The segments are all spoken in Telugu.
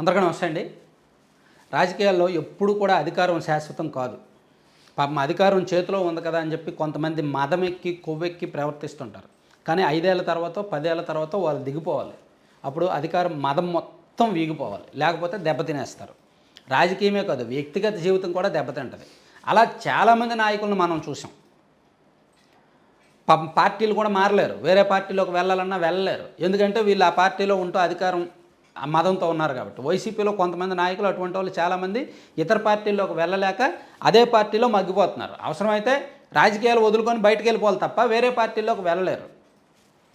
అందరికీ నమస్తే అండి. రాజకీయాల్లో ఎప్పుడు కూడా అధికారం శాశ్వతం కాదు. పాపం అధికారం చేతిలో ఉంది కదా అని చెప్పి కొంతమంది మదమెక్కి కొవ్వెక్కి ప్రవర్తిస్తుంటారు. కానీ ఐదేళ్ళ తర్వాత పదేళ్ళ తర్వాత వాళ్ళు దిగిపోవాలి. అప్పుడు అధికారం మదం మొత్తం వీగిపోవాలి. లేకపోతే దెబ్బతినేస్తారు రాజకీయమే కాదు వ్యక్తిగత జీవితం కూడా దెబ్బతింటుంది అలా చాలామంది నాయకులను మనం చూసాం. పాపం పార్టీలు కూడా మారలేరు. వేరే పార్టీలోకి వెళ్ళాలన్నా వెళ్ళలేరు. ఎందుకంటే వీళ్ళు ఆ పార్టీలో ఉంటూ అధికారం ఆ మదంతో ఉన్నారు కాబట్టి. వైసీపీలో కొంతమంది నాయకులు అటువంటి వాళ్ళు చాలామంది ఇతర పార్టీల్లోకి వెళ్ళలేక అదే పార్టీలో మగ్గిపోతున్నారు. అవసరమైతే రాజకీయాలు వదులుకొని బయటకు వెళ్ళిపోవాలి తప్ప వేరే పార్టీల్లోకి వెళ్ళలేరు.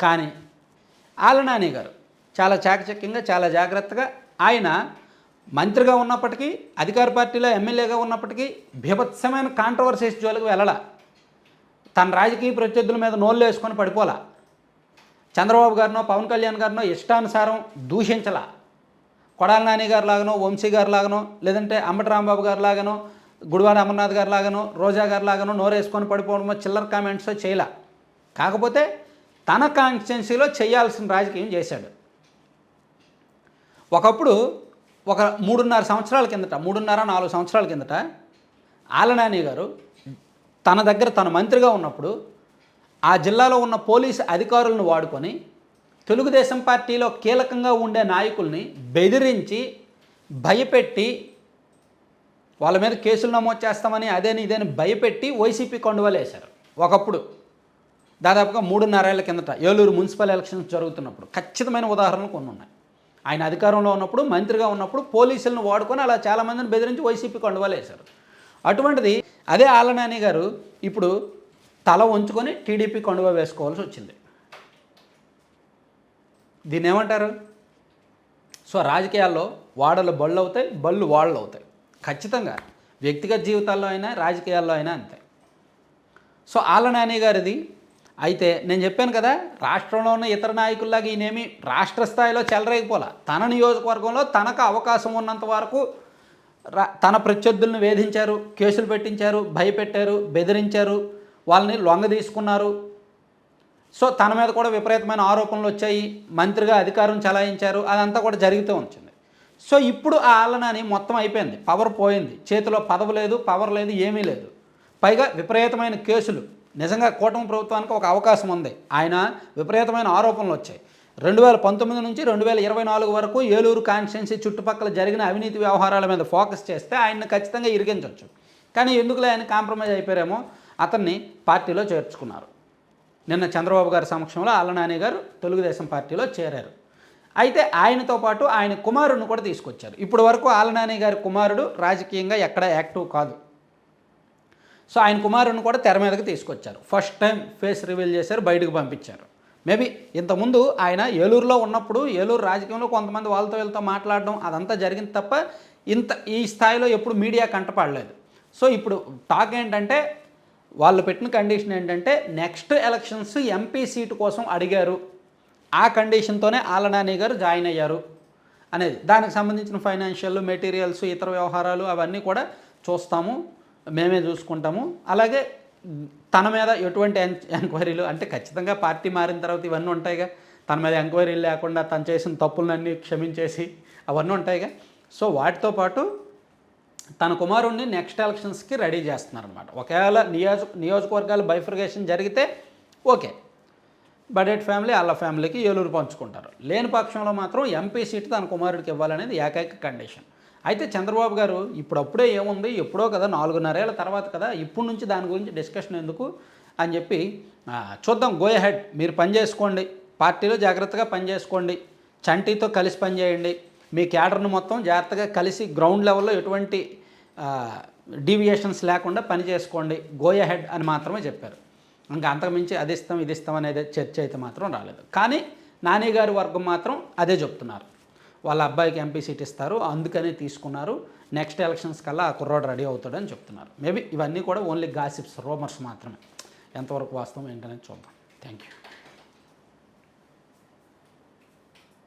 కానీ ఆలనాని గారు చాలా చాకచక్యంగా చాలా జాగ్రత్తగా ఆయన మంత్రిగా ఉన్నప్పటికీ అధికార పార్టీలో ఎమ్మెల్యేగా ఉన్నప్పటికీ భీభత్సమైన కాంట్రవర్సీస్ జోలికి వెళ్ళాల. తన రాజకీయ ప్రత్యర్థుల మీద నోళ్ళు వేసుకొని పడిపోలా. చంద్రబాబు గారినో పవన్ కళ్యాణ్ గారినో ఇష్టానుసారం దూషించలా. కొడాల నాని గారు లాగానో వంశీ గారు లాగానో లేదంటే అంబటి రాంబాబు గారు లాగానో గుడివాడ అమర్నాథ్ గారు లాగానో రోజా గారు లాగానో నోరేసుకొని పడిపోవడమో చిల్లర కామెంట్స్ చేయలా. కాకపోతే తన కాన్స్టిట్యున్సీలో చేయాల్సిన రాజకీయం చేశాడు. ఒకప్పుడు ఒక మూడున్నర సంవత్సరాల కిందట మూడున్నర నాలుగు సంవత్సరాల కిందట ఆలనాని గారు తన దగ్గర తన మంత్రిగా ఉన్నప్పుడు ఆ జిల్లాలో ఉన్న పోలీసు అధికారులను వాడుకొని తెలుగుదేశం పార్టీలో కీలకంగా ఉండే నాయకుల్ని బెదిరించి భయపెట్టి వాళ్ళ మీద కేసులు నమోదు చేస్తామని అదేని ఇదేని భయపెట్టి వైసీపీ కొండవలేశారు. ఒకప్పుడు దాదాపుగా మూడున్నరేళ్ళ కిందట ఏలూరు మున్సిపల్ ఎలక్షన్స్ జరుగుతున్నప్పుడు ఖచ్చితమైన ఉదాహరణలు కొన్ని ఉన్నాయి. ఆయన అధికారంలో ఉన్నప్పుడు మంత్రిగా ఉన్నప్పుడు పోలీసులను వాడుకొని అలా చాలామందిని బెదిరించి వైసీపీ కొండవలేశారు. అటువంటిది అదే ఆలనాని గారు ఇప్పుడు తల ఉంచుకొని టీడీపీ కొండవ వేసుకోవాల్సి వచ్చింది. దీన్ని ఏమంటారు సో రాజకీయాల్లో వాడలు బళ్ళు అవుతాయి బళ్ళు వాళ్ళు అవుతాయి ఖచ్చితంగా. వ్యక్తిగత జీవితాల్లో అయినా రాజకీయాల్లో అయినా అంతే. సో ఆలనాని గారిది అయితే నేను చెప్పాను కదా రాష్ట్రంలో ఉన్న ఇతర నాయకుల్లాగా ఈయనేమి రాష్ట్ర స్థాయిలో చెలరేగిపోలా. తన నియోజకవర్గంలో తనకు అవకాశం ఉన్నంత వరకు రా తన ప్రత్యర్థులను వేధించారు కేసులు పెట్టించారు భయపెట్టారు బెదిరించారు. వాళ్ళని లొంగ తీసుకున్నారు. సో తన మీద కూడా విపరీతమైన ఆరోపణలు వచ్చాయి. మంత్రిగా అధికారం చలాయించారు. అదంతా కూడా జరుగుతూ వచ్చింది సో ఇప్పుడు ఆ ఆలనాని మొత్తం అయిపోయింది. పవర్ పోయింది. చేతిలో పదవి లేదు పవర్ లేదు ఏమీ లేదు. పైగా విపరీతమైన కేసులు. నిజంగా కూటమి ప్రభుత్వానికి ఒక అవకాశం ఉంది. ఆయన విపరీతమైన ఆరోపణలు వచ్చాయి. రెండు వేల పంతొమ్మిది నుంచి రెండు వేల ఇరవై నాలుగు వరకు ఏలూరు కాన్స్టిట్యున్సీ చుట్టుపక్కల జరిగిన అవినీతి వ్యవహారాల మీద ఫోకస్ చేస్తే ఆయన్ని ఖచ్చితంగా ఇరిగించవచ్చు కానీ ఎందుకులే ఆయన కాంప్రమైజ్ అయిపోయారేమో? అతన్ని పార్టీలో చేర్చుకున్నారు. నిన్న చంద్రబాబు గారి సమక్షంలో అల్లనాని గారు తెలుగుదేశం పార్టీలో చేరారు. అయితే ఆయనతో పాటు ఆయన కుమారుడిని కూడా తీసుకొచ్చారు. ఇప్పటి వరకు ఆలనాని గారి కుమారుడు రాజకీయంగా ఎక్కడ యాక్టివ్ కాదు. సో ఆయన కుమారుడిని కూడా తెర మీదకి తీసుకొచ్చారు. ఫస్ట్ టైం ఫేస్ రివీల్ చేశారు బయటకు పంపించారు. మేబీ ఇంతకుముందు ఆయన ఏలూరులో ఉన్నప్పుడు ఏలూరు రాజకీయంలో కొంతమంది వాళ్ళతో వీళ్ళతో మాట్లాడడం అదంతా జరిగింది తప్ప ఇంత ఈ స్థాయిలో ఎప్పుడు మీడియా కంటపడలేదు. సో ఇప్పుడు టాక్ ఏంటంటే వాళ్ళు పెట్టిన కండిషన్ ఏంటంటే నెక్స్ట్ ఎలక్షన్స్ ఎంపీ సీటు కోసం అడిగారు. ఆ కండిషన్తోనే ఆలనాని గారు జాయిన్ అయ్యారు అనేది. దానికి సంబంధించిన ఫైనాన్షియల్ మెటీరియల్స్ ఇతర వ్యవహారాలు అవన్నీ కూడా చూస్తాము. మేమే చూసుకుంటాము. అలాగే తన మీద ఎటువంటి ఎంక్వైరీలు అంటే ఖచ్చితంగా పార్టీ మారిన తర్వాత ఇవన్నీ ఉంటాయిగా. తన మీద ఎంక్వైరీలు లేకుండా తను చేసిన తప్పులన్నీ క్షమించేసి అవన్నీ ఉంటాయిగా. సో వాటితో పాటు తన కుమారుణ్ణి నెక్స్ట్ ఎలక్షన్స్కి రెడీ చేస్తున్నారనమాట ఒకవేళ నియోజ నియోజకవర్గాల బైఫర్గేషన్ జరిగితే ఓకే. బడెట్ ఫ్యామిలీ వాళ్ళ ఫ్యామిలీకి ఏలూరు పంచుకుంటారు. లేని పక్షంలో మాత్రం ఎంపీ సీటు తన కుమారుడికి ఇవ్వాలనేది ఏకైక కండిషన్. అయితే చంద్రబాబు గారు ఇప్పుడప్పుడే ఏముంది? ఎప్పుడో కదా నాలుగున్నరేళ్ళ తర్వాత కదా ఇప్పుడు నుంచి దాని గురించి డిస్కషన్ ఎందుకు? అని చెప్పి చూద్దాం గో హెడ్ మీరు పని చేసుకోండి. పార్టీలో జాగ్రత్తగా పని చేసుకోండి. చంటీతో కలిసి పనిచేయండి మీ క్యాడర్ను మొత్తం జాగ్రత్తగా కలిసి గ్రౌండ్ లెవెల్లో ఎటువంటి డీవియేషన్స్ లేకుండా పని చేసుకోండి. గోయ హెడ్ అని మాత్రమే చెప్పారు. ఇంకా అంతకుమించి అది ఇస్తాం ఇది ఇస్తాం అనేది చర్చ అయితే మాత్రం రాలేదు. కానీ నాని గారి వర్గం మాత్రం అదే చెప్తున్నారు. వాళ్ళ అబ్బాయికి ఎంపీ సీట్ ఇస్తారు. అందుకనే తీసుకున్నారు. నెక్స్ట్ ఎలక్షన్స్ కల్లా ఆ కుర్రోడు రెడీ అవుతాడని చెప్తున్నారు. మేబీ ఇవన్నీ కూడా ఓన్లీ గాసిప్స్ రూమర్స్ మాత్రమే. ఎంతవరకు వాస్తవం ఏంటనేది చూద్దాం. Thank you